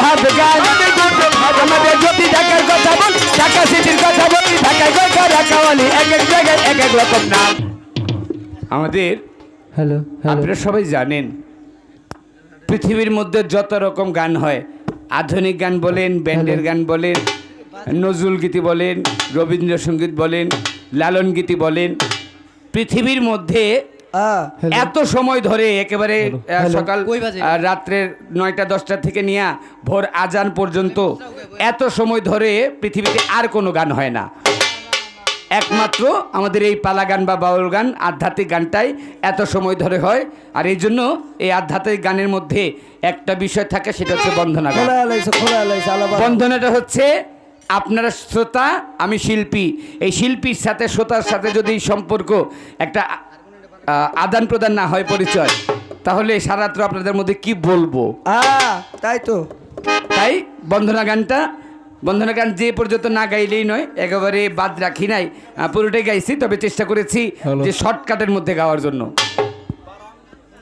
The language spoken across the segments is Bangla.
ভাত গান। আমাদের যদি ঢাকার কথা বল ঢাকা সিটির কথা বলি ঢাকায় ঢাকাওয়ালি এক এক জায়গায় এক এক রকম নাম। আমাদের হ্যালো আপনারা সবাই জানেন পৃথিবীর মধ্যে যত রকম গান হয় আধুনিক গান বলেন ব্যান্ডের গান বলেন নজরুল গীতি বলেন রবীন্দ্রসঙ্গীত বলেন লালন গীতি বলেন পৃথিবীর মধ্যে এত সময় ধরে একেবারে সকাল রাত্রের নয়টা দশটা থেকে নিয়ে ভোর আজান পর্যন্ত এত সময় ধরে পৃথিবীতে আর কোনো গান হয় না। একমাত্র আমাদের এই পালা গান বা বাউল গান আধ্যাত্মিক গানটাই এত সময় ধরে হয়। আর এই জন্য এই আধ্যাত্মিক গানের মধ্যে একটা বিষয় থাকে সেটা হচ্ছে বন্ধনা বন্ধনাটা হচ্ছে আপনারা শ্রোতা আমি শিল্পী। এই শিল্পীর সাথে শ্রোতার সাথে যদি সম্পর্ক একটা আদান প্রদান না হয় পরিচয় তাহলে সারাত্র আপনাদের মধ্যে কি বলব? তাই তো। তাই বন্ধনা গানটা বন্ধনা গান যে পর্যন্ত না গাইলেই নয় একেবারে বাদ রাখি নাই। পুরোটাই গাইছি তবে চেষ্টা করেছি যে শর্টকাটের মধ্যে গাওয়ার জন্য।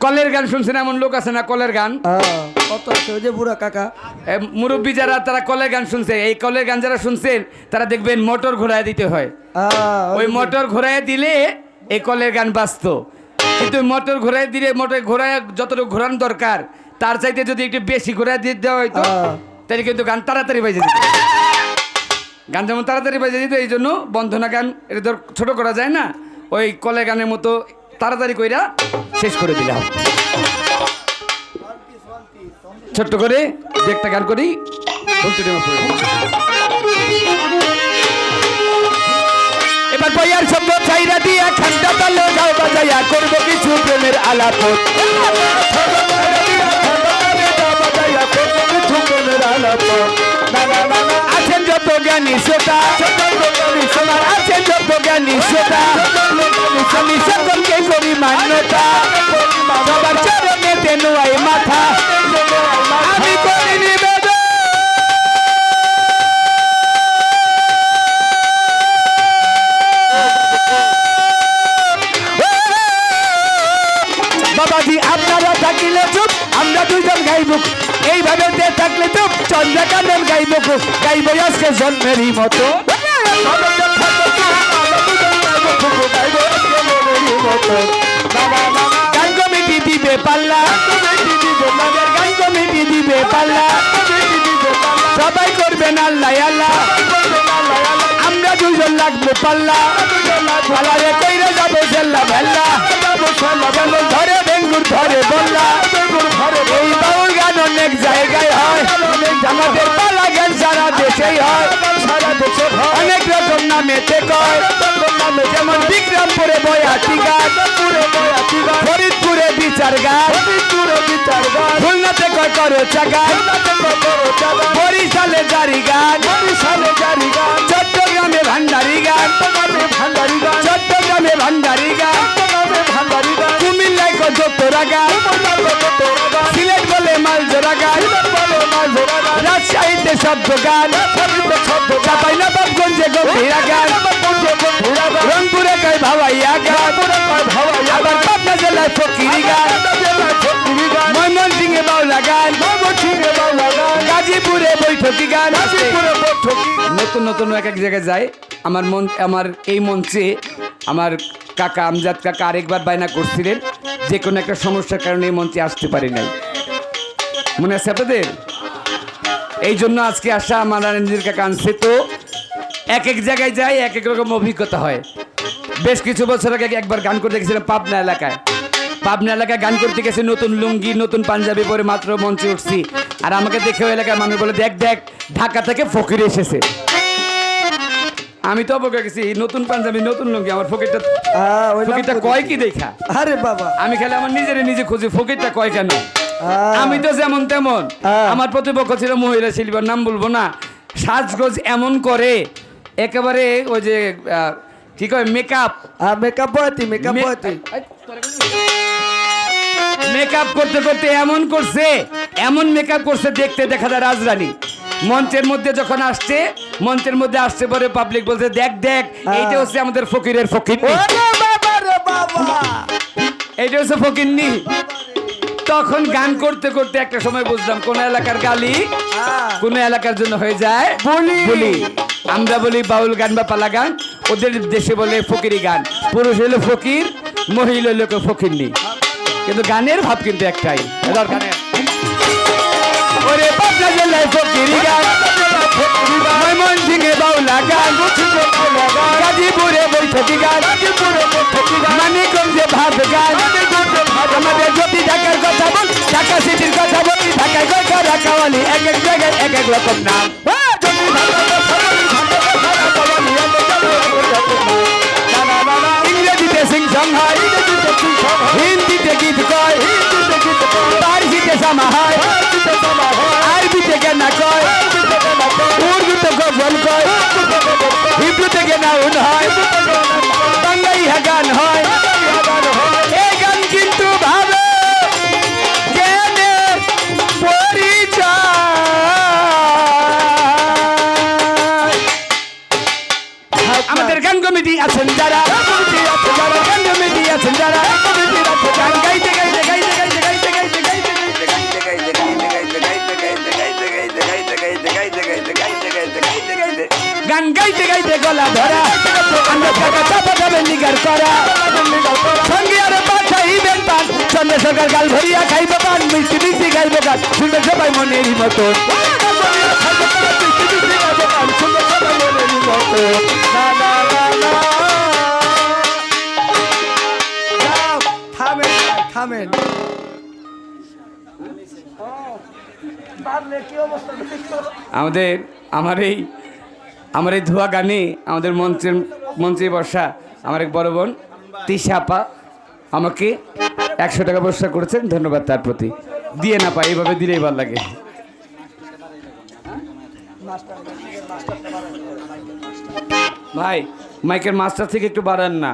কলের গান শুনছেন এমন লোক আছে না কলের গান? কত আছে ওই যে বুড়া কাকা? মুরব্বী যারা তারা কলের গান শুনছে। এই কলের গান যারা শুনছেন তারা দেখবেন মোটর ঘোরায় দিতে হয়। ওই মোটর ঘোরায় দিলে এই কলের গান বাঁচত কিন্তু মোটর ঘোরায় দিলে মোটর ঘোরায় যতটুকু ঘোরানো দরকার তার চাইতে যদি একটু বেশি ঘোরায় দিয়ে দেওয়া হয়তো তাহলে কিন্তু গান তাড়াতাড়ি বাজে দিত গান যেমন তাড়াতাড়ি বাজে দিত এই জন্য বন্ধনা গান এটা ধর ছোট করা যায় না ওই কলের গানের মতো তাড়াতাড়ি কইরা শেষ করে দিলাম। ছোট্ট করে একটা গান করি এবার বইয়ার শব্দ চাইরা দিয়া খান্ডা তালে যাও বাজাইয়া করব কিছু প্রেমের আলাপ। আছেন যত জ্ঞানী শ্রোতা, আছেন যত জ্ঞানী শ্রোতা, আমি করি মান্যতা। সবার চরণে নোয়াই মাথা। থাকিলে চুপ, আমরা দুইজন গাইব। এইভাবে যে থাকলে চুপ চন্দ্রকানন গাইব গাইব আজকে জন্মেরই মতো। পাল্লা। পাল্লা। সবাই করবেন আল্লাহ আল্লাহ। আমরা দুজন লাগবো পাল্লা। পাল্লারে কইরে যাব জেল্লা ভেল্লা নামেতে কয়। যেমন বিক্রমপুরে বয়াতি গান। ফরিদপুরে বিচার গান। খুলনাতে কয় করো চাগান বরিশালে জারি গান। চট্টগ্রামে ভান্ডারি গান। চট্টগ্রামে ভান্ডারি গান। কুমিল্লায় কয় যতরা গান। সিলেট বলে মালজোরা গান। রাজশাহীতে শব্দ গান। চাপাই নবাবগঞ্জে নতুন নতুন এক এক জায়গায় যায় আমার মন, আমার এই মঞ্চে আমার কাকা আমজাদ কাকা আরেকবার বায়না করছিলেন। যে কোনো একটা সমস্যার কারণে এই মঞ্চে আসতে পারি নাই। মনে আছে আপনাদের? এই জন্য আজকে আসা আমার নিজের কাকা আনছে। তো এক এক জায়গায় যাই এক এক রকম অভিজ্ঞতা হয়। বেশ কিছু বছর আগে একবার গান করতে গেছিলাম পাবনা এলাকায়। পাবনা এলাকায় গান করতে গেছি নতুন লুঙ্গি নতুন পাঞ্জাবি পরে মাত্র মঞ্চে উঠছি। আর আমাকে দেখে ওই এলাকার মানুষ বলে দেখ দেখ ঢাকা থেকে ফকির এসেছে। আমি তো অবজ্ঞা গেছি নতুন পাঞ্জাবি নতুন লুঙ্গি আমার ফকিরটা ফকিরটা কয় কি দেখা? আরে বাবা। আমি খালি আমার নিজের নিজে খুঁজি ফকিরটা কয় কেন? আমি তো যেমন তেমন। হ্যাঁ। আমার প্রতিপক্ষ ছিল মহিলা শিল্পীর নাম বলব না। সাজগোজ এমন করে একেবারে ওই যে কি কয় মেকআপ আহ, মেকআপ বয়তি মেকআপ বয়তি। মেকআপ করতে করতে এমন করছে এমন মেকআপ করছে দেখতে দেখা যায় রাজরানী। মঞ্চের মধ্যে যখন আসছে মঞ্চের মধ্যে আসছে পরে পাবলিক বলছে দেখ দেখ এইটা হচ্ছে আমাদের ফকিরের ফকির এইটা হচ্ছে ফকিরনি। তো তখন গান করতে করতে একটা সময় বুঝলাম কোন এলাকার গালি হ্যাঁ। কোন এলাকার জন্য হয়ে যায় বলি। বলি। আমরা বলি বাউল গান বা পালা গান, ওদের দেশে বলে ফকিরি গান। পুরুষ হলো ফকির, মহিলা হলো ফকিরনি। কিন্তু গানের ভাব কিন্তু একটাই। কথা বল, ঢাকা সিটির কথা বলি, ঢাকায় গল্প রাখাওয়ালি এক এক জায়গায় এক এক রকম নাম। না কয়? গান গাইতে গাইতে গলা ধরা। আমরা কাকা চাপা যাবে নিগার করা। সঙ্গে আরও পাঠাইবেন পান সন্ধ্যে সকাল গাল ভরিয়া খাইব পান মিষ্টি মিষ্টি খাইব গান শুনবে সবাই যাও, থামেন। থামেন আমাদের আমার এই আমার এই ধোয়া গানে আমাদের মঞ্চের মঞ্চে বর্ষা, আমার এক বড় বোন তিশাপা আমাকে একশো টাকা পুরস্কার করেছেন, ধন্যবাদ তার প্রতি। দিয়ে না পাই এভাবে দিলেই ভালো লাগে। ভাই, মাইকের মাস্টার থেকে একটু বাড়ান না।